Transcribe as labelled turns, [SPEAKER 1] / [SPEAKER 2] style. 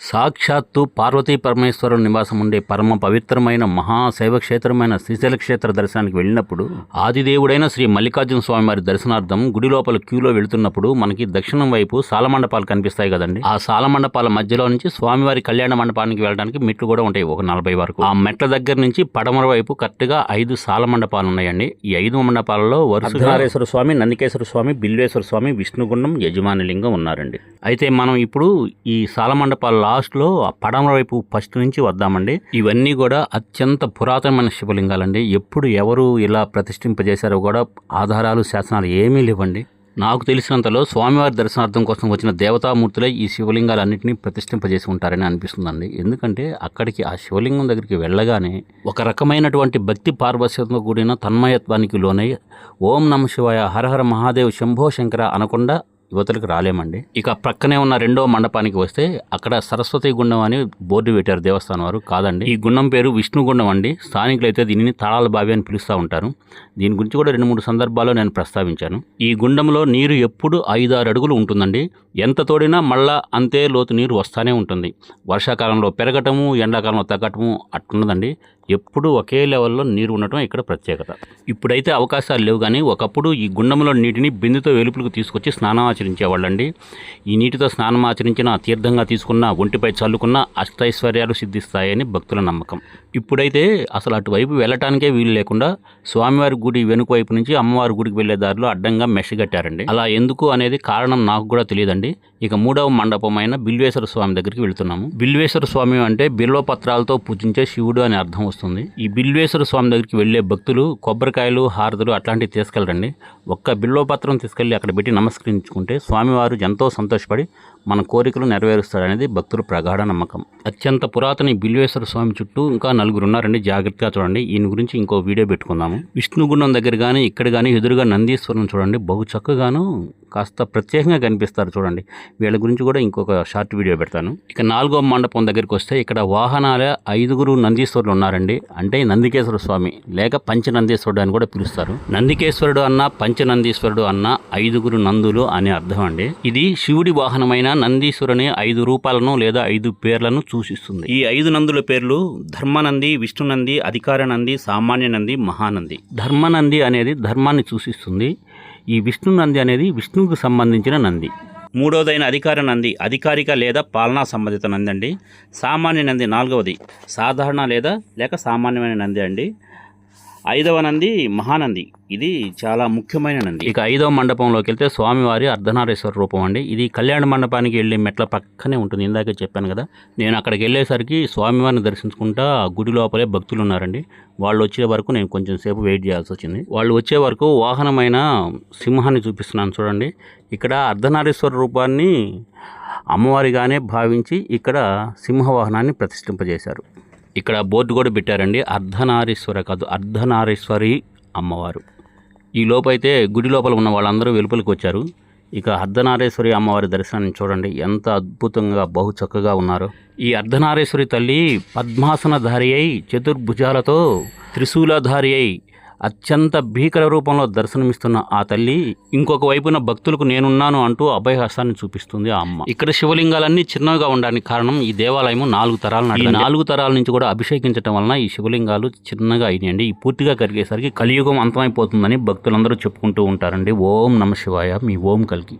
[SPEAKER 1] సాక్షాత్తు పార్వతీ పరమేశ్వరుడు నివాసం ఉండే పరమ పవిత్రమైన మహాశైవ క్షేత్రమైన శ్రీశైల క్షేత్ర దర్శనానికి వెళ్ళినప్పుడు ఆదిదేవుడైన శ్రీ మల్లికార్జున స్వామి వారి దర్శనార్థం గుడి లోపల క్యూలో వెళుతున్నప్పుడు మనకి దక్షిణం వైపు సాలమండపాలు కనిపిస్తాయి కదండి. ఆ సాలమండపాల మధ్యలో నుంచి స్వామివారి కళ్యాణ మండపానికి వెళ్ళడానికి మెట్లు కూడా ఉంటాయి ఒక నలభై వరకు. ఆ మెట్ల దగ్గర నుంచి పడమర వైపు కరెక్ట్గా ఐదు సాల మండపాలు ఉన్నాయండి. ఈ ఐదు మండపాలలో వరుస స్వామి నందికేశ్వర స్వామి బిల్వేశ్వర స్వామి విష్ణుగుండం యజమాని లింగం ఉన్నారండి. అయితే మనం ఇప్పుడు ఈ సాల మండపాల లాస్ట్లో ఆ పడమర వైపు ఫస్ట్ నుంచి వద్దామండి. ఇవన్నీ కూడా అత్యంత పురాతనమైన శివలింగాలండి. ఎప్పుడు ఎవరు ఇలా ప్రతిష్ఠింపజేశారో కూడా ఆధారాలు శాసనాలు ఏమీ లేవండి. నాకు తెలిసినంతలో స్వామివారి దర్శనార్థం కోసం వచ్చిన దేవతామూర్తులే ఈ శివలింగాలన్నింటినీ ప్రతిష్ఠింపజేసి ఉంటారని అనిపిస్తుందండి. ఎందుకంటే అక్కడికి ఆ శివలింగం దగ్గరికి వెళ్ళగానే ఒక రకమైనటువంటి భక్తి పార్వశ్యంతో కూడిన తన్మయత్వానికి లోనై ఓం నమ శివాయ హరహర మహాదేవ్ శంభో శంకర అనకుండా యువతలకు రాలేమండి. ఇక ప్రక్కనే ఉన్న రెండో మండపానికి వస్తే అక్కడ సరస్వతి గుండం అని బోర్డు పెట్టారు దేవస్థానం వారు. కాదండి. ఈ గుండం పేరు విష్ణు గుండం అండి. స్థానికులు అయితే దీనిని తాళాల బావి అని పిలుస్తూ ఉంటారు. దీని గురించి కూడా రెండు మూడు సందర్భాల్లో నేను ప్రస్తావించాను. ఈ గుండంలో నీరు ఎప్పుడు ఐదు ఆరు అడుగులు ఉంటుందండి. ఎంత తోడినా మళ్ళా అంతే లోతు నీరు వస్తూనే ఉంటుంది. వర్షాకాలంలో పెరగటము ఎండాకాలంలో తగ్గటము అట్లున్నదండి ఎప్పుడు ఒకే లెవెల్లో నీరు ఉండటం ఇక్కడ ప్రత్యేకత. ఇప్పుడైతే అవకాశాలు లేవు కానీ ఒకప్పుడు ఈ గుండంలో నీటిని బిందుతో వెలుపులకు తీసుకొచ్చి స్నానం ఆచరించేవాళ్ళండి. ఈ నీటితో స్నానం ఆచరించిన తీర్థంగా తీసుకున్న ఒంటిపై చల్లుకున్న అష్టైశ్వర్యాలు సిద్ధిస్తాయని భక్తుల నమ్మకం. ఇప్పుడైతే అసలు అటువైపు వెళ్ళటానికే వీలు లేకుండా స్వామివారి గుడి వెనుక వైపు నుంచి అమ్మవారి గుడికి వెళ్ళే దారిలో అడ్డంగా మెష్ కట్టారండి. అలా ఎందుకు అనేది కారణం నాకు కూడా తెలియదండి. ఇక మూడవ మండపమైన బిల్వేశ్వర స్వామి దగ్గరికి వెళ్తున్నాము. బిల్వేశ్వర స్వామి అంటే బిల్వపత్రాలతో పూజించే శివుడు అని అర్థం వస్తుంది. ఈ బిల్వేశ్వర స్వామి దగ్గరికి వెళ్ళే భక్తులు కొబ్బరికాయలు హారతులు అట్లాంటివి తీసుకెళ్ళరండి. ఒక్క బిల్వపత్రం తీసుకెళ్ళి అక్కడ పెట్టి నమస్కరించుకుంటే స్వామివారు ఎంతో సంతోషపడి మన కోరికలు నెరవేరుస్తాడనేది భక్తుల ప్రగాఢ నమ్మకం. అత్యంత పురాతన బిల్వేశ్వర స్వామి చుట్టూ ఇంకా నలుగురు ఉన్నారండి జాగ్రత్తగా చూడండి. ఈయన గురించి ఇంకో వీడియో పెట్టుకుందాము. విష్ణుగుండం దగ్గర కానీ ఇక్కడ కానీ ఎదురుగా నందీశ్వరం చూడండి. బహు చక్కగాను కాస్త ప్రత్యేకంగా కనిపిస్తారు చూడండి. వీళ్ళ గురించి కూడా ఇంకొక షార్ట్ వీడియో పెడతాను. ఇక నాలుగో మండపం దగ్గరికి వస్తే ఇక్కడ వాహనాల ఐదుగురు నందీశ్వరులు ఉన్నారండి. అంటే నందికేశ్వర స్వామి లేక పంచనందీశ్వరుడు అని కూడా పిలుస్తారు. నందికేశ్వరుడు అన్న పంచనందీశ్వరుడు అన్న ఐదుగురు నందులు అనే అర్థం అండి. ఇది శివుడి వాహనమైన నందీశ్వరుని ఐదు రూపాలను లేదా ఐదు పేర్లను సూచిస్తుంది. ఈ ఐదు నందుల పేర్లు ధర్మనంది విష్ణునంది అధికార నంది సామాన్య నంది మహానంది. ధర్మనంది అనేది ధర్మాన్ని సూచిస్తుంది. ఈ విష్ణు నంది అనేది విష్ణువుకు సంబంధించిన నంది. మూడవదైన అధికార నంది అధికారిక లేదా పాలనా సంబంధిత నంది అండి సామాన్య నంది నాలుగవది సాధారణ లేదా లేక సామాన్యమైన నంది అండి. ఐదవ నంది మహానంది. ఇది చాలా ముఖ్యమైన నంది. ఇక ఐదవ మండపంలోకి వెళ్తే స్వామివారి అర్ధనారేశ్వర రూపం అండి. ఇది కళ్యాణ మండపానికి వెళ్ళే మెట్ల పక్కనే ఉంటుంది. ఇందాకే చెప్పాను కదా. నేను అక్కడికి వెళ్ళేసరికి స్వామివారిని దర్శించుకుంటా గుడి లోపలే భక్తులు ఉన్నారండి. వాళ్ళు వచ్చే వరకు నేను కొంచెం సేపు వెయిట్ చేయాల్సి వచ్చింది. వాళ్ళు వచ్చే వరకు వాహనమైన సింహాన్ని చూపిస్తున్నాను చూడండి. ఇక్కడ అర్ధనారేశ్వర రూపాన్ని అమ్మవారిగానే భావించి ఇక్కడ సింహవాహనాన్ని ప్రతిష్ఠింపజేశారు. ఇక్కడ బోర్డు కూడా పెట్టారండి. అర్ధనారీశ్వర కాదు అర్ధనారీశ్వరి అమ్మవారు. ఈ లోపైతే గుడి లోపల ఉన్న వాళ్ళందరూ వెలుపలికి వచ్చారు. ఇక అర్ధనారేశ్వరి అమ్మవారి దర్శనాన్ని చూడండి. ఎంత అద్భుతంగా బహు చక్కగా ఉన్నారో. ఈ అర్ధనారేశ్వరి తల్లి పద్మాసనధారి అయి చతుర్భుజాలతో త్రిశూలధారి అయి అత్యంత భీకర రూపంలో దర్శనమిస్తున్న ఆ తల్లి ఇంకొక వైపున భక్తులకు నేనున్నాను అంటూ అభయహస్తాన్ని చూపిస్తుంది ఆ అమ్మ. ఇక్కడ శివలింగాలన్నీ చిన్నగా ఉండడానికి కారణం ఈ దేవాలయం నాలుగు తరాలు నాటి నాలుగు తరాల నుంచి కూడా అభిషేకించడం వలన ఈ శివలింగాలు చిన్నగా అయినాయండి. ఈ పూర్తిగా కరిగేసరికి కలియుగం అంతమైపోతుందని భక్తులందరూ చెప్పుకుంటూ ఉంటారండి. ఓం నమ శివాయ. మీ ఓం కలిగి